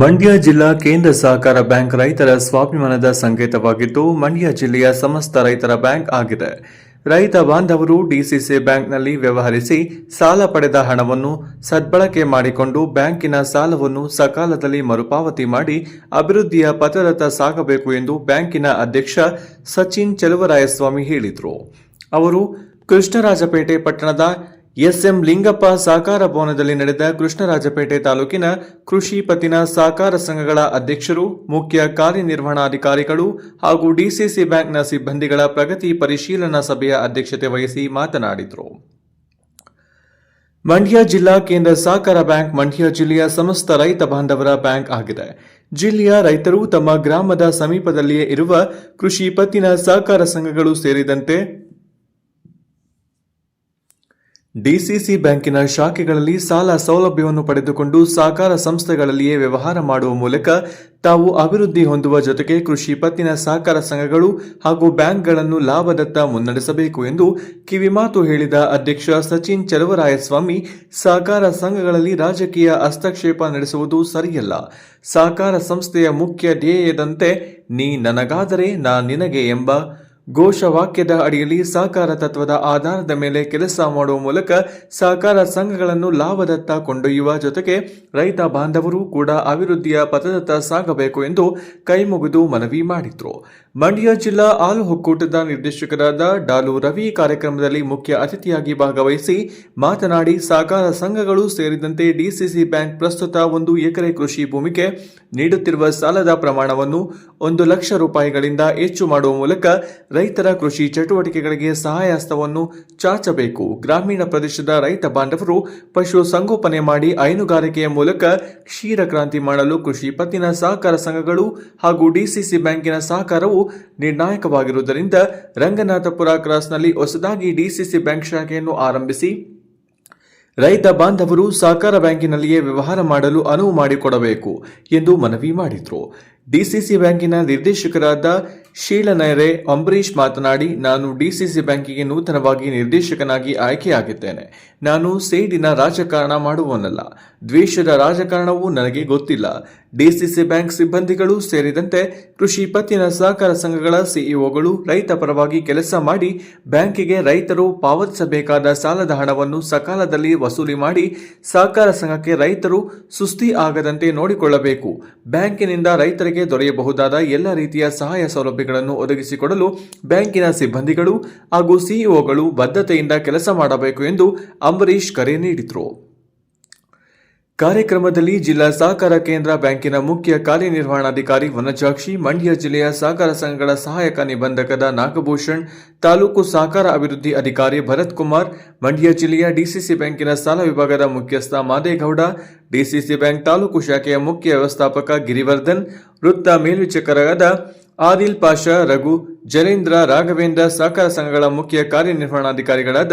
ಮಂಡ್ಯ ಜಿಲ್ಲಾ ಕೇಂದ್ರ ಸಹಕಾರ ಬ್ಯಾಂಕ್ ರೈತರ ಸ್ವಾಭಿಮಾನದ ಸಂಕೇತವಾಗಿದ್ದು, ಮಂಡ್ಯ ಜಿಲ್ಲೆಯ ಸಮಸ್ತ ರೈತರ ಬ್ಯಾಂಕ್ ಆಗಿದೆ. ರೈತ ಬಾಂಧವರು ಡಿಸಿಸಿ ಬ್ಯಾಂಕ್ನಲ್ಲಿ ವ್ಯವಹರಿಸಿ ಸಾಲ ಪಡೆದ ಹಣವನ್ನು ಸದ್ಬಳಕೆ ಮಾಡಿಕೊಂಡು ಬ್ಯಾಂಕಿನ ಸಾಲವನ್ನು ಸಕಾಲದಲ್ಲಿ ಮರುಪಾವತಿ ಮಾಡಿ ಅಭಿವೃದ್ಧಿಯ ಪಥದತ್ತ ಸಾಗಬೇಕು ಎಂದು ಬ್ಯಾಂಕಿನ ಅಧ್ಯಕ್ಷ ಸಚಿನ್ ಚೆಲುವರಾಯಸ್ವಾಮಿ ಹೇಳಿದರು. ಅವರು ಕೃಷ್ಣರಾಜಪೇಟೆ ಪಟ್ಟಣದ ಎಸ್ಎಂ ಲಿಂಗಪ್ಪ ಸಹಕಾರ ಭವನದಲ್ಲಿ ನಡೆದ ಕೃಷ್ಣರಾಜಪೇಟೆ ತಾಲೂಕಿನ ಕೃಷಿ ಪತ್ತಿನ ಸಹಕಾರ ಸಂಘಗಳ ಅಧ್ಯಕ್ಷರು, ಮುಖ್ಯ ಕಾರ್ಯನಿರ್ವಹಣಾಧಿಕಾರಿಗಳು ಹಾಗೂ ಡಿಸಿಸಿ ಬ್ಯಾಂಕ್ನ ಸಿಬ್ಬಂದಿಗಳ ಪ್ರಗತಿ ಪರಿಶೀಲನಾ ಸಭೆಯ ಅಧ್ಯಕ್ಷತೆ ವಹಿಸಿ ಮಾತನಾಡಿದರು. ಮಂಡ್ಯ ಜಿಲ್ಲಾ ಕೇಂದ್ರ ಸಹಕಾರ ಬ್ಯಾಂಕ್ ಮಂಡ್ಯ ಜಿಲ್ಲೆಯ ಸಮಸ್ತ ರೈತ ಬಾಂಧವರ ಬ್ಯಾಂಕ್ ಆಗಿದೆ. ಜಿಲ್ಲೆಯ ರೈತರು ತಮ್ಮ ಗ್ರಾಮದ ಸಮೀಪದಲ್ಲಿಯೇ ಇರುವ ಕೃಷಿ ಪತ್ತಿನ ಸಹಕಾರ ಸಂಘಗಳು ಸೇರಿದಂತೆ ಡಿಸಿಸಿ ಬ್ಯಾಂಕಿನ ಶಾಖೆಗಳಲ್ಲಿ ಸಾಲ ಸೌಲಭ್ಯವನ್ನು ಪಡೆದುಕೊಂಡು ಸಹಕಾರ ಸಂಸ್ಥೆಗಳಲ್ಲಿಯೇ ವ್ಯವಹಾರ ಮಾಡುವ ಮೂಲಕ ತಾವು ಅಭಿವೃದ್ಧಿ ಹೊಂದುವ ಜೊತೆಗೆ ಕೃಷಿ ಪತ್ತಿನ ಸಹಕಾರ ಸಂಘಗಳು ಹಾಗೂ ಬ್ಯಾಂಕ್ಗಳನ್ನು ಲಾಭದತ್ತ ಮುನ್ನಡೆಸಬೇಕು ಎಂದು ಕಿವಿಮಾತು ಹೇಳಿದ ಅಧ್ಯಕ್ಷ ಸಚಿನ್ ಚಲುವರಾಯಸ್ವಾಮಿ, ಸಹಕಾರ ಸಂಘಗಳಲ್ಲಿ ರಾಜಕೀಯ ಹಸ್ತಕ್ಷೇಪ ನಡೆಸುವುದು ಸರಿಯಲ್ಲ. ಸಹಕಾರ ಸಂಸ್ಥೆಯ ಮುಖ್ಯ ಧ್ಯೇಯದಂತೆ, ನೀ ನನಗಾದರೆ ನಾ ನಿನಗೆ ಎಂಬ ಘೋಷವಾಕ್ಯದ ಅಡಿಯಲ್ಲಿ ಸಹಕಾರ ತತ್ವದ ಆಧಾರದ ಮೇಲೆ ಕೆಲಸ ಮಾಡುವ ಮೂಲಕ ಸಹಕಾರ ಸಂಘಗಳನ್ನು ಲಾಭದತ್ತ ಕೊಂಡೊಯ್ಯುವ ಜೊತೆಗೆ ರೈತ ಬಾಂಧವರು ಕೂಡ ಅಭಿವೃದ್ಧಿಯ ಪಥದತ್ತ ಸಾಗಬೇಕು ಎಂದು ಕೈಮುಗಿದು ಮನವಿ ಮಾಡಿದ್ರು. ಮಂಡ್ಯ ಜಿಲ್ಲಾ ಹಾಲು ಒಕ್ಕೂಟದ ನಿರ್ದೇಶಕರಾದ ಡಾಲು ರವಿ ಕಾರ್ಯಕ್ರಮದಲ್ಲಿ ಮುಖ್ಯ ಅತಿಥಿಯಾಗಿ ಭಾಗವಹಿಸಿ ಮಾತನಾಡಿ ಸಹಕಾರ ಸಂಘಗಳು ಸೇರಿದಂತೆ ಡಿಸಿಸಿ ಬ್ಯಾಂಕ್ ಪ್ರಸ್ತುತ ಒಂದು ಎಕರೆ ಕೃಷಿ ಭೂಮಿಗೆ ನೀಡುತ್ತಿರುವ ಸಾಲದ ಪ್ರಮಾಣವನ್ನು ಒಂದು ಲಕ್ಷ ರೂಪಾಯಿಗಳಿಂದ ಹೆಚ್ಚು ಮಾಡುವ ಮೂಲಕ ರೈತರ ಕೃಷಿ ಚಟುವಟಿಕೆಗಳಿಗೆ ಸಹಾಯ ಹಸ್ತವನ್ನು ಚಾಚಬೇಕು. ಗ್ರಾಮೀಣ ಪ್ರದೇಶದ ರೈತ ಬಾಂಧವರು ಪಶು ಸಂಗೋಪನೆ ಮಾಡಿ ಹೈನುಗಾರಿಕೆಯ ಮೂಲಕ ಕ್ಷೀರ ಕ್ರಾಂತಿ ಮಾಡಲು ಕೃಷಿ ಪತ್ತಿನ ಸಹಕಾರ ಸಂಘಗಳು ಹಾಗೂ ಡಿಸಿಸಿ ಬ್ಯಾಂಕಿನ ಸಹಕಾರವು ನಿರ್ಣಾಯಕವಾಗಿರುವುದರಿಂದ ರಂಗನಾಥಪುರ ಕ್ರಾಸ್ನಲ್ಲಿ ಹೊಸದಾಗಿ ಡಿಸಿಸಿ ಬ್ಯಾಂಕ್ ಶಾಖೆಯನ್ನು ಆರಂಭಿಸಿ ರೈತ ಬಾಂಧವರು ಸಹಕಾರ ಬ್ಯಾಂಕಿನಲ್ಲಿಯೇ ವ್ಯವಹಾರ ಮಾಡಲು ಅನುವು ಮಾಡಿಕೊಡಬೇಕು ಎಂದು ಮನವಿ ಮಾಡಿದರು. ಡಿಸಿಸಿ ಬ್ಯಾಂಕಿನ ನಿರ್ದೇಶಕರಾದ ಶೀಲನೆರೆ ಅಂಬರೀಶ್ ಮಾತನಾಡಿ, ನಾನು ಡಿಸಿಸಿ ಬ್ಯಾಂಕಿಗೆ ನೂತನವಾಗಿ ನಿರ್ದೇಶಕನಾಗಿ ಆಯ್ಕೆಯಾಗಿದ್ದೇನೆ. ನಾನು ಸೇಡಿನ ರಾಜಕಾರಣ ಮಾಡುವವನಲ್ಲ. ದ್ವೇಷದ ರಾಜಕಾರಣವೂ ನನಗೆ ಗೊತ್ತಿಲ್ಲ. ಡಿಸಿಸಿ ಬ್ಯಾಂಕ್ ಸಿಬ್ಬಂದಿಗಳು ಸೇರಿದಂತೆ ಕೃಷಿ ಪತ್ತಿನ ಸಹಕಾರ ಸಂಘಗಳ ಸಿಇಒಗಳು ರೈತ ಪರವಾಗಿ ಕೆಲಸ ಮಾಡಿ ಬ್ಯಾಂಕಿಗೆ ರೈತರು ಪಾವತಿಸಬೇಕಾದ ಸಾಲದ ಹಣವನ್ನು ಸಕಾಲದಲ್ಲಿ ವಸೂಲಿ ಮಾಡಿ ಸಹಕಾರ ಸಂಘಕ್ಕೆ ರೈತರು ಸುಸ್ತಿ ಆಗದಂತೆ ನೋಡಿಕೊಳ್ಳಬೇಕು. ಬ್ಯಾಂಕಿನಿಂದ ರೈತರಿಗೆ ದೊರೆಯಬಹುದಾದ ಎಲ್ಲ ರೀತಿಯ ಸಹಾಯ ಸೌಲಭ್ಯಗಳನ್ನು ಒದಗಿಸಿಕೊಡಲು ಬ್ಯಾಂಕಿನ ಸಿಬ್ಬಂದಿಗಳು ಹಾಗೂ ಸಿಇಒಗಳು ಬದ್ಧತೆಯಿಂದ ಕೆಲಸ ಮಾಡಬೇಕು ಎಂದು ಅಂಬರೀಶ್ ಕರೆ ನೀಡಿದರು. ಕಾರ್ಯಕ್ರಮದಲ್ಲಿ ಜಿಲ್ಲಾ ಸಹಕಾರ ಕೇಂದ್ರ ಬ್ಯಾಂಕಿನ ಮುಖ್ಯ ಕಾರ್ಯನಿರ್ವಹಣಾಧಿಕಾರಿ ವನಜಾಕ್ಷಿ, ಮಂಡ್ಯ ಜಿಲ್ಲೆಯ ಸಹಕಾರ ಸಂಘಗಳ ಸಹಾಯಕ ನಿಬಂಧಕದ ನಾಗಭೂಷಣ್, ತಾಲೂಕು ಸಹಕಾರ ಅಭಿವೃದ್ಧಿ ಅಧಿಕಾರಿ ಭರತ್ ಕುಮಾರ್, ಮಂಡ್ಯ ಜಿಲ್ಲೆಯ ಡಿಸಿಸಿ ಬ್ಯಾಂಕಿನ ಸಾಲ ವಿಭಾಗದ ಮುಖ್ಯಸ್ಥ ಮಾದೇಗೌಡ, ಡಿಸಿಸಿ ಬ್ಯಾಂಕ್ ತಾಲೂಕು ಶಾಖೆಯ ಮುಖ್ಯ ವ್ಯವಸ್ಥಾಪಕ ಗಿರಿವರ್ಧನ್, ವೃತ್ತ ಮೇಲ್ವಿಚಾರಕರಾದ ಆದಿಲ್ ಪಾಷಾ, ರಘು ಜಲೇಂದ್ರ ರಾಘವೇಂದ್ರ ಸಹಕಾರ ಸಂಘಗಳ ಮುಖ್ಯ ಕಾರ್ಯನಿರ್ವಹಣಾಧಿಕಾರಿಗಳಾದ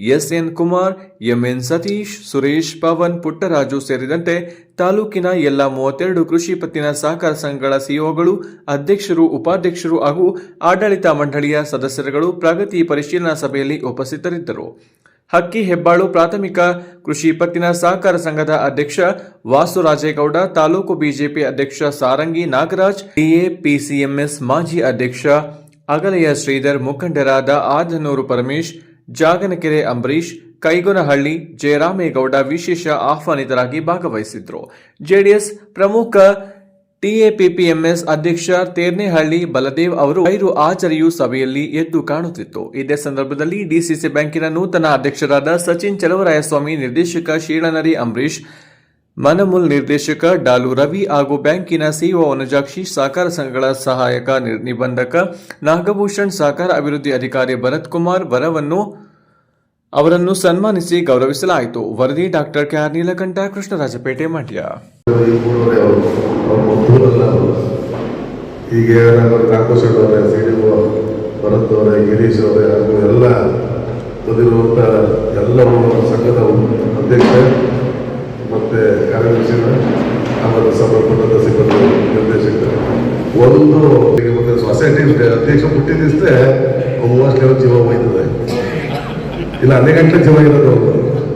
ಎಸ್ಎನ್ ಕುಮಾರ್, ಎಂಎನ್ ಸತೀಶ್, ಸುರೇಶ್ ಪವನ್, ಪುಟ್ಟರಾಜು ಸೇರಿದಂತೆ ತಾಲೂಕಿನ ಎಲ್ಲ ಮೂವತ್ತೆರಡು ಕೃಷಿ ಪತ್ತಿನ ಸಹಕಾರ ಸಂಘಗಳ ಸಿಇಒಗಳು, ಅಧ್ಯಕ್ಷರು, ಉಪಾಧ್ಯಕ್ಷರು ಹಾಗೂ ಆಡಳಿತ ಮಂಡಳಿಯ ಸದಸ್ಯರುಗಳು ಪ್ರಗತಿ ಪರಿಶೀಲನಾ ಸಭೆಯಲ್ಲಿ ಉಪಸ್ಥಿತರಿದ್ದರು. ಹಕ್ಕಿ ಹೆಬ್ಬಾಳು ಪ್ರಾಥಮಿಕ ಕೃಷಿ ಪತ್ತಿನ ಸಹಕಾರ ಸಂಘದ ಅಧ್ಯಕ್ಷ ವಾಸು ರಾಜೇಗೌಡ, ತಾಲೂಕು ಬಿಜೆಪಿ ಅಧ್ಯಕ್ಷ ಸಾರಂಗಿ ನಾಗರಾಜ್, ಡಿಎ ಪಿಸಿಎಂಎಸ್ ಮಾಜಿ ಅಧ್ಯಕ್ಷ ಅಗಲೆಯ ಶ್ರೀಧರ್ ಮುಖಂಡರಾದ ಆದನೂರು ಪರಮೇಶ್, ಜಾಗನಕೆರೆ ಅಂಬರೀಶ್, ಕೈಗೊನಹಳ್ಳಿ ಜಯರಾಮೇಗೌಡ ವಿಶೇಷ ಆಹ್ವಾನಿತರಾಗಿ ಭಾಗವಹಿಸಿದ್ರು. ಜೆಡಿಎಸ್ ಪ್ರಮುಖ ಟಿಎಪಿಪಿಎಂಎಸ್ ಅಧ್ಯಕ್ಷ ತೇರ್ನೆಹಳ್ಳಿ ಬಲದೇವ್ ಅವರು ಐರು ಆಚರಿಯು ಸಭೆಯಲ್ಲಿ ಎದ್ದು ಕಾಣುತ್ತಿತ್ತು. ಇದೇ ಸಂದರ್ಭದಲ್ಲಿ ಡಿಸಿಸಿ ಬ್ಯಾಂಕಿನ ನೂತನ ಅಧ್ಯಕ್ಷರಾದ ಸಚಿನ್ ಚಲವರಾಯಸ್ವಾಮಿ, ನಿರ್ದೇಶಕ ಶೀಳನರಿ ಅಂಬರೀಶ್ ಮನಮೂಲ್ ನಿರ್ದೇಶಕ ಡಾಲು ರವಿ ಹಾಗೂ ಬ್ಯಾಂಕಿನ ಸಿಇಒ ವನಜಾಕ್ಷಿ, ಸಹಕಾರ ಸಂಘಗಳ ಸಹಾಯಕ ನಿಬಂಧಕ ನಾಗಭೂಷಣ್, ಸಹಕಾರ ಅಭಿವೃದ್ಧಿ ಅಧಿಕಾರಿ ಭರತ್ ಕುಮಾರ್ ವರವನ್ನು, ಅವರನ್ನು ಸನ್ಮಾನಿಸಿ ಗೌರವಿಸಲಾಯಿತು. ವರದಿ ಡಾಕ್ಟರ್ ಕೆಆರ್ ನೀಲಕಂಠ, ಕೃಷ್ಣರಾಜಪೇಟೆ, ಮಂಡ್ಯ ಈ ಮೂರನೇ ಅವರು ಅವ್ರ ಮದ್ದೂರಲ್ಲ ಅವರು ನಮ್ಮ ರಾಘೋಷ್ ಅವರೇ ಸಿಡಿಒ ಭರತ್ ಅವರೇ ಗಿರೀಶ್ ಅವರೇ ಹಾಗೂ ಎಲ್ಲ ಬಂದಿರುವಂಥ ಎಲ್ಲ ಸಂಘದ ಅಧ್ಯಕ್ಷ ಮತ್ತು ಕಾರ್ಯದರ್ಶಿ ಆಮೇಲೆ ಸಂಬಂಧಪಟ್ಟಂಥ ಸಿಬ್ಬಂದಿ ನಿರ್ದೇಶಕರು. ಒಂದು ಈಗ ಒಂದು ಸೊಸೈಟಿ ಅಧ್ಯಕ್ಷ ಹುಟ್ಟಿದಿస్తే ಮೂವಷ್ಟು ಜೀವ ಹೋಯ್ತದೆ. ಇಲ್ಲ, ಅದೇ ಗಂಟೆ ಜೀವ ಇರೋದು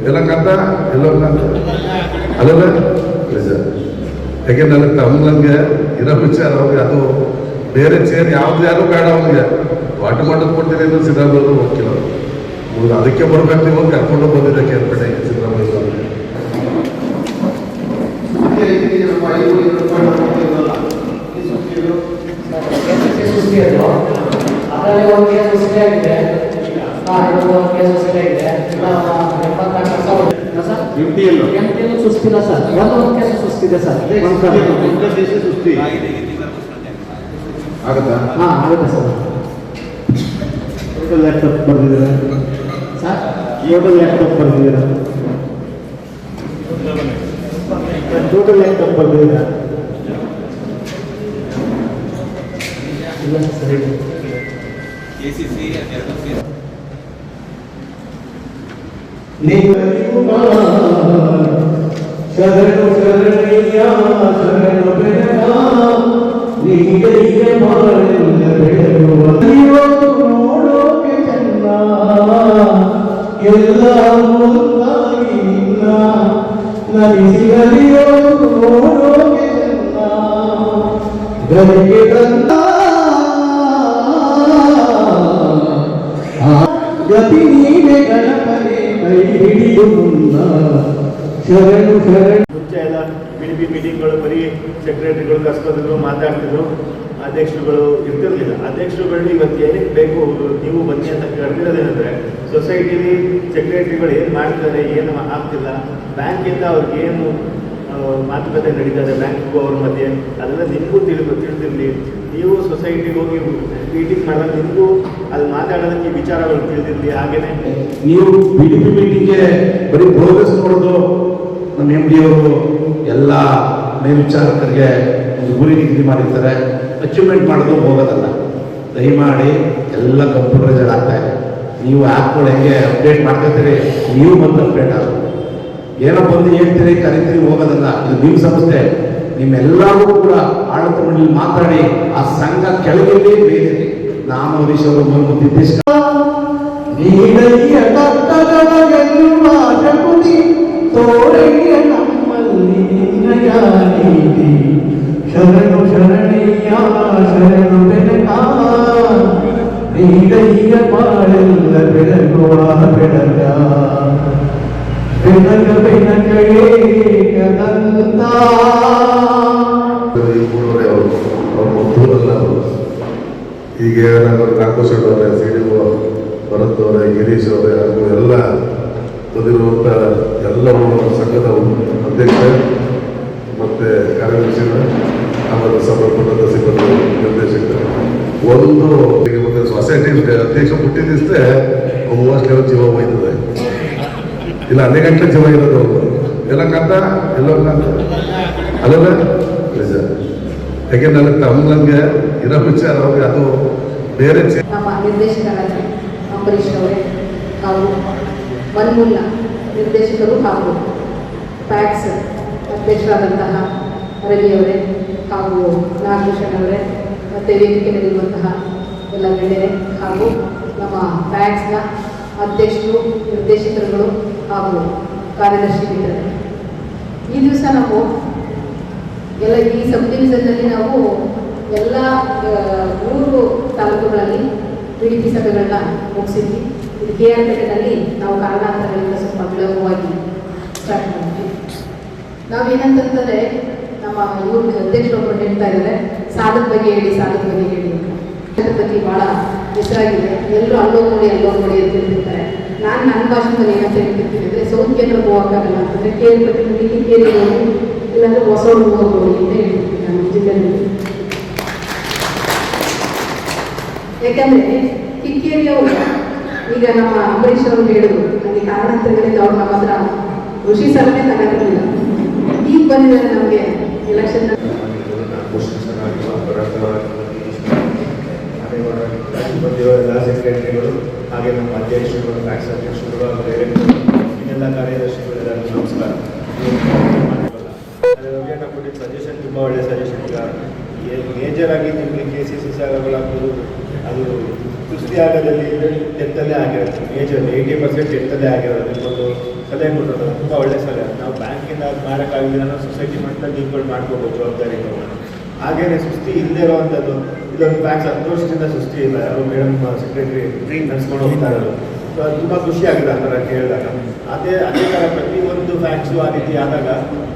ಎಲ್ಲ ಕಂತ ಎಲ್ಲ ಅಲ್ಲಲ್ಲ? ನಿಜ. ಯಾಕೆ ನನಗೆ ತಮ್ಮಂಗೆ ಇರೋ ವಿಚಾರ ಅವ್ರಿಗೆ ಅದು ಬೇರೆ ಚೇರ್ ಯಾವ್ದು ಯಾರು ಬೇಡ ಅವನಿಗೆ. ವಾಟರ್ ಮಾಡೋದು ಕೊಡ್ತೀನಿ ಅಂದ್ರೆ ಸಿದ್ದರಾಮಯ್ಯ ಹೋಗಿಲ್ಲ ಅವ್ರು. ಅದಕ್ಕೆ ಬರ್ಬೇಕು ನೀವು ಕರ್ಕೊಂಡು ಬಂದಿದ್ದೆ ಕೇಳ್ಪಟ್ಟೆ ಸಿದ್ದರಾಮಯ್ಯ ಸುಸ್ತಿಲ್ಲ ಸರ್. ಒಂದು ಒಂದು ಕೇಸ್ ಸುಸ್ತಿದೆ ಸರ್. ಸುಸ್ತಿ. ಆಗತ್ತಾ ಹಾ ಆಗುತ್ತೆ sir total laptop ಬರ್ದಿದ್ದೀರಾ sir total laptop ಬರ್ದಿದ್ದೀರಾ total laptop ಬರ್ದಿದ್ದೀರಾ ಇಲ್ಲ ಸರ್ ಶರಣು ಶರಣಯ್ಯ ಶರಣು ಬೆಳಗ గతి నీవే గణపతి పై విడియున్నా శరణు శరణు ಮುಂಚೆ ಎಲ್ಲ ಬಿ ಪಿ ಮೀಟಿಂಗ್ಗಳು ಬರೀ ಸೆಕ್ರೆಟರಿಗಳು ಕಸ್ಕೋತಿದ್ರು ಮಾತಾಡ್ತಿದ್ರು. ಅಧ್ಯಕ್ಷರುಗಳು ಇರ್ತಿರ್ಲಿಲ್ಲ. ಅಧ್ಯಕ್ಷರುಗಳು ಇವತ್ತು ಏನಕ್ಕೆ ಬೇಕು? ನೀವು ಬನ್ನಿ ಅಂತ ಕರೆದಿರೋದೇನೆಂದ್ರೆ ಸೊಸೈಟಿಲಿ ಸೆಕ್ರೆಟರಿಗಳು ಏನು ಮಾಡ್ತಾರೆ ಏನು ಆಗ್ತಿಲ್ಲ ಬ್ಯಾಂಕಿಂದ ಅವ್ರಿಗೆ ಏನು ಮಾತುಕತೆ ನಡೀತಾರೆ ಬ್ಯಾಂಕ್ಗೂ ಅವ್ರ ಮಧ್ಯೆ, ಅದೆಲ್ಲ ನಿಮಗೂ ತಿಳಿದು ತಿಳಿದಿರಲಿ ನೀವು ಸೊಸೈಟಿಗೆ ಹೋಗಿ ಮೀಟಿಂಗ್ ಮಾಡಿದಾಗ ನಿಮಗೂ ಅಲ್ಲಿ ಮಾತಾಡೋದಕ್ಕೆ ವಿಚಾರಗಳು ತಿಳಿದಿರಲಿ, ಹಾಗೇನೆ. ನೀವು ಬಿ ಡಿ ಪಿ ಮೀಟಿಂಗ್ಗೆ ಬರೀ ಪ್ರೋಗ್ರೆಸ್ ನೋಡೋದು ನಮ್ಮ ಎಂ ಡಿ ಅವರು ಎಲ್ಲ ಮೇಲ್ವಿಚಾರಕರಿಗೆ ಒಂದು ಗುರಿ ನಿಗದಿ ಮಾಡಿರ್ತಾರೆ ಅಚೀವ್ಮೆಂಟ್ ಮಾಡೋದು ಹೋಗೋದಲ್ಲ ದಯಮಾಡಿ ಎಲ್ಲ ಕಂಪ್ಯೂಟರೈಸೆಡ್ ಆಗ್ತಾ ಇದೆ ನೀವು ಆ್ಯಪ್ಗಳು ಹೆಂಗೆ ಅಪ್ಡೇಟ್ ಮಾಡ್ಕೊತೀರಿ ನೀವು ಬಂದು ಅಪ್ಡೇಟ್ ಆಗೋದು ಏನೋ ಬಂದು ಹೇಳ್ತೀರಿ ಕರಿತೀರಿ ಹೋಗೋದಲ್ಲ ಇದು ನಿಮ್ಮ ಸಂಸ್ಥೆ ನಿಮ್ಮೆಲ್ಲರೂ ಕೂಡ ಆಡಳಿತ ಮಂಡಳಿ ಮಾತಾಡಿ ಆ ಸಂಘ ಕೆಳಗಿರಲಿ ಬೇರೆ ನಾನು ಹರೀಶ್ ಅವರು ಬಂದು ನಿರ್ದೇಶಕ ತೋರಯ್ಯ ನಮ್ಮಲ್ಲಿ ನಿನ್ನಯ ನೀತಿ ಶರಣು ಶರಣಯ್ಯ ಶರಣು ಬೆನಕ ನೀಡಯ್ಯ ಬಾಳೆಲ್ಲ ಬೆಳಗುವ ಬೆಳಗ ಬೆನಕ ಬೆನಕ ಏಕದಂತ ಈ ಮೂರವರೆ ಅವರು ಅವ್ರ ಮುದ್ದೂರಲ್ಲ ಅವರು ಈಗ ನಮ್ಮ ರಾಘೋಷ್ ಅವರೇ ಸಿ ಡಿ ಒ ಭರತ್ ಅವರೇ ಗಿರೀಶ್ ಅವರೇ ಹಾಗೂ ಎಲ್ಲ ಬಂದಿರುವಂಥ ಎಲ್ಲ ನಮ್ಮ ಸಂಘದ ಅಧ್ಯಕ್ಷ ಮತ್ತು ಕಾರ್ಯದರ್ಶಿಗಳು ಆಮೇಲೆ ಸಂಬಂಧಪಟ್ಟಂಥ ಸಿಬ್ಬಂದಿ ನಿರ್ದೇಶಕರು. ಒಂದು ಈಗ ಮತ್ತೆ ಸೊಸೈಟಿ ಅಧ್ಯಕ್ಷ ಹುಟ್ಟಿದಿస్తే ಮೂವಷ್ಟು ಲೆವೆಲ್ ಜೀವ ಹೋಯ್ತದೆ. ಇಲ್ಲ ಅದೇ ಗಂಟೆ ಜೀವ ಇರೋದು ಅವರು ಎಲ್ಲ ಕಂತ ಎಲ್ಲ ಕಂತ. ಅಲ್ಲಲ್ಲ ನಿಜ. ಯಾಕೆ ನನಗೆ ತಮ್ಮಂಗೆ ಇರೋ ವಿಚಾರ ಅವ್ರಿಗೆ ಅದು ಬೇರೆ ಚೇ ನಮ್ಮ ನಿರ್ದೇಶಕರಾದ ಅಂಬರೀಶ್ ಅವರೇ ಅವರು ಮನ್ಮುಲ್ಲ. ನಿರ್ದೇಶಕರು ಹಾಗೂ ಪ್ಯಾಕ್ಸ್ ಅಧ್ಯಕ್ಷರಾದಂತಹ ರವಿಯವರೇ ಹಾಗೂ ನಾಗಭೂಷಣ್ ಅವರೇ ಮತ್ತು ವೇದಿಕೆಯಲ್ಲಿರುವಂತಹ ಎಲ್ಲ ಗಣ್ಯರೇ ಹಾಗೂ ನಮ್ಮ ಪ್ಯಾಕ್ಸ್ನ ಅಧ್ಯಕ್ಷರು, ನಿರ್ದೇಶಕರುಗಳು ಹಾಗೂ ಕಾರ್ಯದರ್ಶಿಗಳಿದ್ದಾರೆ. ಈ ದಿವಸ ನಾವು ಎಲ್ಲ ಈ ಸಬ್ ನಾವು ಎಲ್ಲ ಮೂರು ತಾಲೂಕುಗಳಲ್ಲಿ ಪಿ ಡಿ ಪಿ ಸಭೆಗಳನ್ನ ಮುಗಿಸಿದ್ವಿ. ಇದು ಕೆ ಆರ್ ಪೇಟೆನಲ್ಲಿ ನಾವು ಕಾರಣಾಂತರಗಳಿಂದ ವಿಳಂಬವಾಗಿ ಸ್ಟಾರ್ಟ್ ಮಾಡ್ತೀವಿ ನಾವೇನಂತಂದರೆ ನಮ್ಮ ಊರು ಅಧ್ಯಕ್ಷರೊಬ್ಬರು ಹೇಳ್ತಾ ಇದ್ದಾರೆ ಸಾಲದ ಬಗ್ಗೆ ಹೇಳಿ, ಸಾಲದ ಬಗ್ಗೆ ಹೇಳಿ ಅದರ ಬಗ್ಗೆ ಭಾಳ ಹೆಸರಾಗಿದೆ. ಎಲ್ಲರೂ ಅಲ್ಲೋಗಿ ನೋಡಿ ಅಲ್ಲೋಗಿ ನೋಡಿ ಅಂತ ಹೇಳ್ತಿರ್ತಾರೆ. ನಾನು ನನ್ನ ಭಾಷೆದಲ್ಲಿ ಏನಂತ ಹೇಳ್ತಿರ್ತೀನಿ. ಅಂದರೆ ಕೇಂದ್ರಕ್ಕೆ ಹೋಗೋಕ್ಕಾಗಲ್ಲ ಅಂತಂದರೆ ಕೇಳಿ ಪಟ್ಟಿನಲ್ಲಿ ಕೇಳಿ ಹೋಗಿ ಇಲ್ಲಾಂದ್ರೆ ಹೊಸ ಹೋಗಿ ಅಂತ ಹೇಳ್ತಿರ್ತೀನಿ ನಾನು ಜಿಲ್ಲೆಯಲ್ಲಿ. ಯಾಕಂದರೆ ಕಿಕ್ಕೇರಿಯವರು ಈಗ ನಮ್ಮ ಅಂಬರೀಷ್ ಅವರು ಹೇಳಿದ್ರು, ನನಗೆ ಕಾರಣಾಂತರಗಳಿಂದ ಅವ್ರು ನಮ್ಮ ಹತ್ರ ಕೃಷಿ ಸಲಹೆ ತಗೊಂಡಿರಲಿಲ್ಲ ಈಗ ಬಂದಿದ್ದಾರೆ ನಮಗೆ ಎಲೆಕ್ಷನ್ ಎಲ್ಲ ಸೆಕ್ರೆಟರಿಗಳು ಹಾಗೆ ನಮ್ಮ ಇನ್ನೆಲ್ಲ ಸಜೆಷನ್ ತುಂಬ ಈಗ ಮೇಜರ್ ಆಗಿ ನಿಮಗೆ ಕೆ ಸಿ ಸಿ ಸಾಲಗಳಾಗ್ಬೋದು ಅದು ಕುಸ್ತಿ ಆಟದಲ್ಲಿ ಟೆಂತಲ್ಲೇ ಆಗಿರೋದು ಮೇಜರ್ ಏಯ್ಟಿ ಪರ್ಸೆಂಟ್ ಟೆಂತಲ್ಲೇ ಆಗಿರೋದು ಒಂದು ಸಲಹೆ ಕೊಟ್ಟರು ತುಂಬ ಒಳ್ಳೆ ಸಲಹೆ ನಾವು ಬ್ಯಾಂಕಿಂದ ಮಾಡೋಕ್ಕಾಗಿಲ್ಲ ನಾವು ಸೊಸೈಟಿ ಮಟ್ಟದಲ್ಲಿ ನೀವುಗಳು ಮಾಡ್ಕೋಬೋದು ಜವಾಬ್ದಾರಿ ಹಾಗೇನೆ ಸುಸ್ತಿ ಇಲ್ಲದೆ ಇರುವಂಥದ್ದು ಇದೊಂದು ಬ್ಯಾಂಕ್ ಹತ್ತು ವರ್ಷದಿಂದ ಸುಸ್ತಿ ಇಲ್ಲ ಯಾರು ಮೇಡಮ್ ಸೆಕ್ರೆಟರಿ ನಡೆಸ್ಕೊಂಡು ಹೋಗ್ತಾ ಇರೋದು ಸೊ ತುಂಬ ಖುಷಿ ಆಗಿದೆ ಆ ಥರ ಕೇಳಿದಾಗ ಅದೇ ಅದೇ ಥರ ಪ್ರತಿಯೊಂದು ಬ್ಯಾಂಕ್ಸು ಆ ರೀತಿ ಆದಾಗ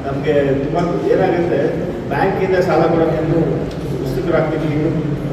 ನಮಗೆ ತುಂಬ ಏನಾಗುತ್ತೆ ಬ್ಯಾಂಕಿಂದ ಸಾಲ ಉತ್ಸುಕರಾಗ್ತೀವಿ ನಾವು